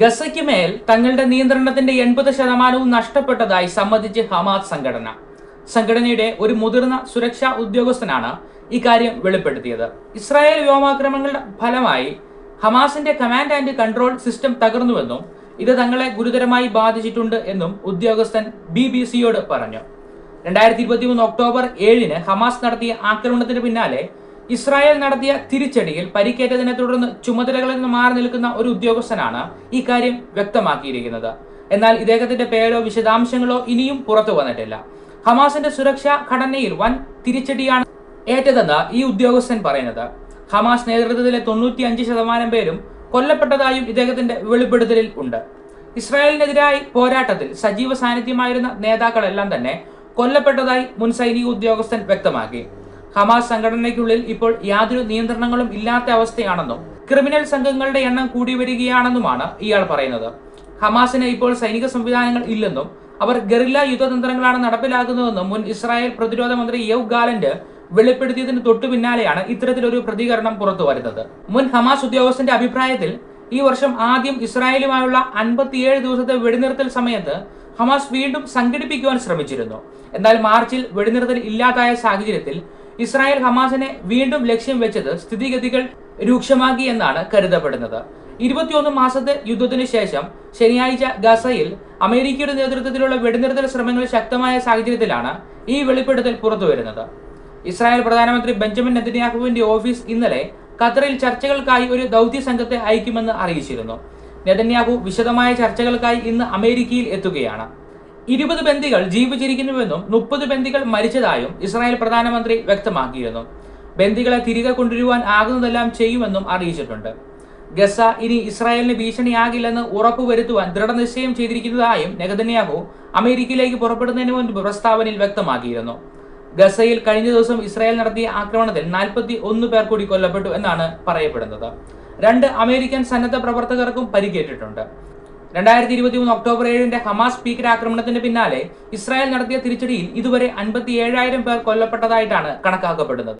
ഗസയ്ക്ക് മേൽ തങ്ങളുടെ നിയന്ത്രണത്തിന്റെ എൺപത് ശതമാനവും നഷ്ടപ്പെട്ടതായി സമ്മതിച്ച് ഹമാസ് സംഘടന. സംഘടനയുടെ ഒരു മുതിർന്ന സുരക്ഷാ ഉദ്യോഗസ്ഥനാണ് ഇക്കാര്യം വെളിപ്പെടുത്തിയത്. ഇസ്രായേൽ വ്യോമാക്രമണങ്ങളുടെ ഫലമായി ഹമാസിന്റെ കമാൻഡ് ആൻഡ് കൺട്രോൾ സിസ്റ്റം തകർന്നുവെന്നും ഇത് തങ്ങളെ ഗുരുതരമായി ബാധിച്ചിട്ടുണ്ട് എന്നും ഉദ്യോഗസ്ഥൻ ബി ബി സിയോട് പറഞ്ഞു. രണ്ടായിരത്തി ഇരുപത്തി മൂന്ന് ഒക്ടോബർ ഏഴിന് ഹമാസ് നടത്തിയ ആക്രമണത്തിന് പിന്നാലെ ഇസ്രായേൽ നടത്തിയ തിരിച്ചടിയിൽ പരിക്കേറ്റതിനെ തുടർന്ന് ചുമതലകളിൽ നിന്ന് മാറി നിൽക്കുന്ന ഒരു ഉദ്യോഗസ്ഥനാണ് ഈ കാര്യം വ്യക്തമാക്കിയിരിക്കുന്നത്. എന്നാൽ ഇദ്ദേഹത്തിന്റെ പേരോ വിശദാംശങ്ങളോ ഇനിയും പുറത്തു വന്നിട്ടില്ല. ഹമാസിന്റെ സുരക്ഷാ ഘടനയിൽ വൻ തിരിച്ചടിയാണ് ഏറ്റതെന്ന് ഈ ഉദ്യോഗസ്ഥൻ പറയുന്നത്. ഹമാസ് നേതൃത്വത്തിലെ തൊണ്ണൂറ്റി അഞ്ച് ശതമാനം പേരും കൊല്ലപ്പെട്ടതായും ഇദ്ദേഹത്തിന്റെ വെളിപ്പെടുത്തലിൽ ഉണ്ട്. ഇസ്രായേലിനെതിരായി പോരാട്ടത്തിൽ സജീവ സാന്നിധ്യമായിരുന്ന നേതാക്കളെല്ലാം തന്നെ കൊല്ലപ്പെട്ടതായി മുൻ സൈനിക ഉദ്യോഗസ്ഥൻ വ്യക്തമാക്കി. ഹമാസ് സംഘടനയ്ക്കുള്ളിൽ ഇപ്പോൾ യാതൊരു നിയന്ത്രണങ്ങളും ഇല്ലാത്ത അവസ്ഥയാണെന്നും ക്രിമിനൽ സംഘങ്ങളുടെ എണ്ണം കൂടി വരികയാണെന്നുമാണ് ഇയാൾ പറയുന്നത്. ഹമാസിന് ഇപ്പോൾ സൈനിക സംവിധാനങ്ങൾ ഇല്ലെന്നും അവർ ഗറില്ല യുദ്ധതന്ത്രങ്ങളാണ് നടപ്പിലാക്കുന്നതെന്നും മുൻ ഇസ്രായേൽ പ്രതിരോധ മന്ത്രി യവ് ഗാലന്റ് വെളിപ്പെടുത്തിയതിന് തൊട്ടു പിന്നാലെയാണ് ഇത്തരത്തിലൊരു പ്രതികരണം പുറത്തു വരുന്നത്. മുൻ ഹമാസ് ഉദ്യോഗസ്ഥന്റെ അഭിപ്രായത്തിൽ ഈ വർഷം ആദ്യം ഇസ്രായേലുമായുള്ള അൻപത്തിയേഴ് ദിവസത്തെ വെടിനിർത്തൽ സമയത്ത് ഹമാസ് വീണ്ടും സംഘടിപ്പിക്കുവാൻ ശ്രമിച്ചിരുന്നു. എന്നാൽ മാർച്ചിൽ വെടിനിർത്തൽ ഇല്ലാതായ സാഹചര്യത്തിൽ ഇസ്രായേൽ ഹമാസിനെ വീണ്ടും ലക്ഷ്യം വെച്ചത് സ്ഥിതിഗതികൾ രൂക്ഷമാക്കി എന്നാണ് കരുതപ്പെടുന്നത്. ഇരുപത്തിയൊന്ന് മാസത്തെ യുദ്ധത്തിന് ശേഷം ശനിയാഴ്ച ഗസയിൽ അമേരിക്കയുടെ നേതൃത്വത്തിലുള്ള വെടിനിർത്തൽ ശ്രമങ്ങൾ ശക്തമായ സാഹചര്യത്തിലാണ് ഈ വെളിപ്പെടുത്തൽ പുറത്തുവരുന്നത്. ഇസ്രായേൽ പ്രധാനമന്ത്രി ബെഞ്ചമിൻ നെതന്യാഹുവിന്റെ ഓഫീസ് ഇന്നലെ ഖത്തറിൽ ചർച്ചകൾക്കായി ഒരു ദൗത്യ സംഘത്തെ അയക്കുമെന്ന് അറിയിച്ചിരുന്നു. നെതന്യാഹു വിശദമായ ചർച്ചകൾക്കായി ഇന്ന് അമേരിക്കയിൽ എത്തുകയാണ്. ഇരുപത് ബന്ദികൾ ജീവിച്ചിരിക്കുന്നുവെന്നും മുപ്പത് ബന്ദികൾ മരിച്ചതായും ഇസ്രായേൽ പ്രധാനമന്ത്രി വ്യക്തമാക്കിയിരുന്നു. ബന്ദികളെ തിരികെ കൊണ്ടുവരുവാൻ ആകുന്നതെല്ലാം ചെയ്യുമെന്നും അറിയിച്ചിട്ടുണ്ട്. ഗസ ഇനി ഇസ്രായേലിന് ഭീഷണിയാകില്ലെന്ന് ഉറപ്പുവരുത്തുവാൻ ദൃഢനിശ്ചയം ചെയ്തിരിക്കുന്നതായും നെഗതന്യാഹു അമേരിക്കയിലേക്ക് പുറപ്പെടുന്നതിന് മുൻപ് പ്രസ്താവനയിൽ വ്യക്തമാക്കിയിരുന്നു. ഗസയിൽ കഴിഞ്ഞ ദിവസം ഇസ്രായേൽ നടത്തിയ ആക്രമണത്തിൽ നാൽപ്പത്തി ഒന്ന് പേർ കൂടി കൊല്ലപ്പെട്ടു എന്നാണ് പറയപ്പെടുന്നത്. രണ്ട് അമേരിക്കൻ സന്നദ്ധ പ്രവർത്തകർക്കും പരിക്കേറ്റിട്ടുണ്ട്. രണ്ടായിരത്തി ഇരുപത്തി മൂന്ന് ഒക്ടോബർ ഏഴിന്റെ ഹമാസ് ഭീകര ആക്രമണത്തിന്റെ പിന്നാലെ ഇസ്രായേൽ നടത്തിയ തിരിച്ചടിയിൽ ഇതുവരെ അൻപത്തി ഏഴായിരം പേർ കൊല്ലപ്പെട്ടതായിട്ടാണ് കണക്കാക്കപ്പെടുന്നത്.